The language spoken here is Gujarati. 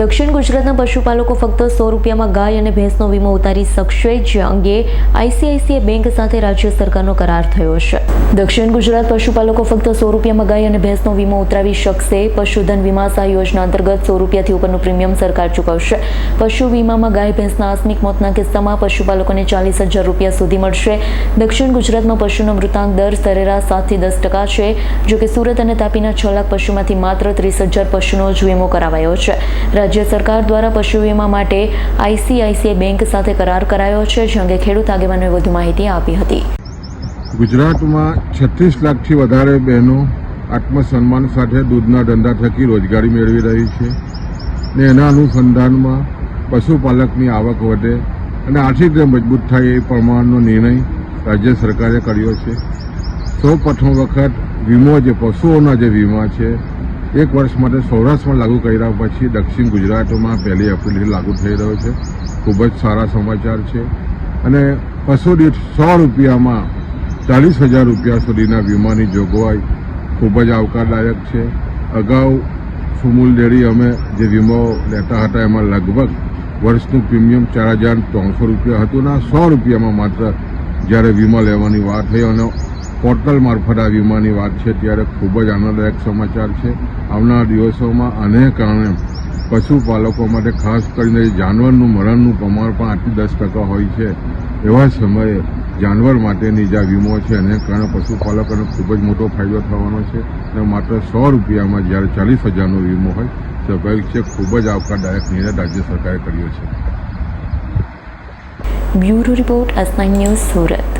દક્ષિણ ગુજરાતના પશુપાલકો ફક્ત સો રૂપિયામાં ગાય અને ભેંસનો વીમો ઉતારી શકશે, જે અંગે આઈસીઆઈસીઆઈ બેંક સાથે રાજ્ય સરકારનો કરાર થયો છે. દક્ષિણ ગુજરાત પશુપાલકો ફક્ત સો રૂપિયામાં ગાય અને ભેંસનો વીમો ઉતરાવી શકશે. પશુધન વીમા સહાય યોજના અંતર્ગત સો રૂપિયાથી ઉપરનું પ્રીમિયમ સરકાર ચૂકવશે. પશુ વીમામાં ગાય, ભેંસના આકસ્મિક મોતના કિસ્સામાં પશુપાલકોને ચાલીસ હજાર રૂપિયા સુધી મળશે. દક્ષિણ ગુજરાતમાં પશુનો મૃતાંક દર સરેરાશ સાતથી દસ ટકા છે જોકે સુરત અને તાપીના છ લાખ પશુમાંથી માત્ર ત્રીસ હજાર પશુનો જ વીમો કરાવાયો છે. રાજ્ય સરકાર દ્વારા પશુ વીમા માટે આઈસીઆઈસીઆઈ બેંક સાથે કરાર કરાયો છે, જે અંગે ખેડૂત આગેવાનોએ વધુ માહિતી આપી હતી. ગુજરાતમાં છત્રીસ લાખથી વધારે બહેનો આત્મસન્માન સાથે દૂધના ધંધા થકી રોજગારી મેળવી રહી છે ને એના અનુસંધાનમાં પશુપાલકની આવક વધે અને આર્થિક રીતે મજબૂત થાય એ પ્રમાણનો નિર્ણય રાજ્ય સરકારે કર્યો છે. સૌ પ્રથમ વખત વીમો જે પશુઓના જે વીમા છે એક વર્ષ માટે સૌરાષ્ટ્રમાં લાગુ કર્યા પછી દક્ષિણ ગુજરાતમાં પહેલી એપ્રિલથી લાગુ થઈ રહ્યો છે. ખૂબ જ સારા સમાચાર છે. અને પશુ દીઠ સો રૂપિયામાં ચાલીસ હજાર રૂપિયા સુધીના વીમાની જોગવાઈ ખૂબ જ આવકારદાયક છે. અગાઉ સુમૂલ ડેરી અમે જે વીમો લેતા હતા એમાં લગભગ વર્ષનું પ્રીમિયમ ચાર હજાર ત્રણસો રૂપિયા હતું ને સો રૂપિયામાં માત્ર જ્યારે વીમા લેવાની વાત થઈ અને પોર્ટલ મારફત આ વીમાની વાત છે, ત્યારે ખૂબ જ આનંદદાયક સમાચાર છે. આવનારા દિવસોમાં આને કારણે પશુપાલકો માટે ખાસ કરીને જાનવરનું મરણનું પ્રમાણ પણ આઠથી દસ ટકા હોય છે. એવા સમયે જાનવર માટેની જે વીમો છે, એને કારણે પશુપાલકોને ખૂબ જ મોટો ફાયદો થવાનો છે અને માત્ર સો રૂપિયામાં જ્યારે ચાલીસ હજારનો વીમો હોય, સ્વાભાવિક છે, ખૂબ જ આવકારદાયક નિર્ણય રાજ્ય સરકારે કર્યો છે. Bureau report S news Surat.